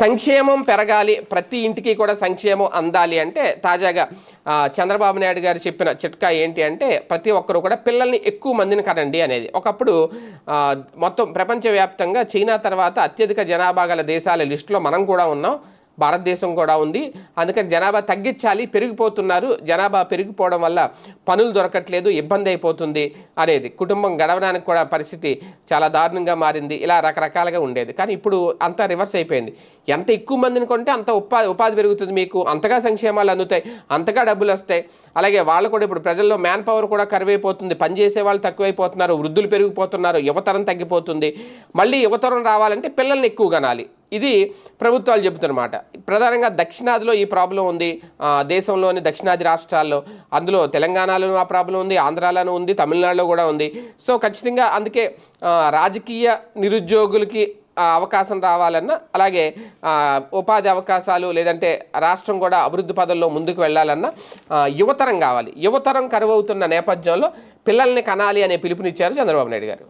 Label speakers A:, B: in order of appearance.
A: సంక్షేమం పెరగాలి ప్రతి ఇంటికి కూడా సంక్షేమం అందాలి అంటే తాజాగా చంద్రబాబు నాయుడు గారు చెప్పిన చిట్కా ఏంటి అంటే ప్రతి ఒక్కరూ కూడా పిల్లల్ని ఎక్కువ మందిని కనండి అనేది. ఒకప్పుడు మొత్తం ప్రపంచవ్యాప్తంగా చైనా తర్వాత అత్యధిక జనాభా గల దేశాల లిస్టులో మనం కూడా ఉన్నాం. భారతదేశం కూడా ఉంది. అందుకని జనాభా తగ్గించాలి పెరిగిపోతున్నారు. జనాభా పెరిగిపోవడం వల్ల పనులు దొరకట్లేదు ఇబ్బంది అయిపోతుంది అనేది. కుటుంబం గడవడానికి కూడా పరిస్థితి చాలా దారుణంగా మారింది. ఇలా రకరకాలుగా ఉండేది. కానీ ఇప్పుడు అంతా రివర్స్ అయిపోయింది. ఎంత ఎక్కువ మందిని కొంటే అంత ఉపాధి ఉపాధి పెరుగుతుంది మీకు. అంతగా సంక్షేమాలు అందుతాయి. అంతగా డబ్బులు వస్తాయి. అలాగే వాళ్ళు కూడా ఇప్పుడు ప్రజల్లో మ్యాన్ పవర్ కూడా కరువైపోతుంది. పనిచేసే వాళ్ళు తక్కువైపోతున్నారు. వృద్ధులు పెరిగిపోతున్నారు. యువతరం తగ్గిపోతుంది. మళ్ళీ యువతరం రావాలంటే పిల్లల్ని ఎక్కువ కనాలి ఇది ప్రభుత్వాలు చెబుతున్నమాట. ప్రధానంగా దక్షిణాదిలో ఈ ప్రాబ్లం ఉంది. దేశంలోని దక్షిణాది రాష్ట్రాల్లో అందులో తెలంగాణలోనూ ఆ ప్రాబ్లం ఉంది ఆంధ్రాలోనూ ఉంది తమిళనాడులో కూడా ఉంది. సో ఖచ్చితంగా అందుకే రాజకీయ నిరుద్యోగులకి అవకాశం రావాలన్నా అలాగే ఉపాధి అవకాశాలు లేదంటే రాష్ట్రం కూడా అభివృద్ధి పదంలో ముందుకు వెళ్ళాలన్నా యువతరం కావాలి. యువతరం కరువవుతున్న నేపథ్యంలో పిల్లల్ని కనాలి అనే పిలుపునిచ్చారు చంద్రబాబు నాయుడు గారు.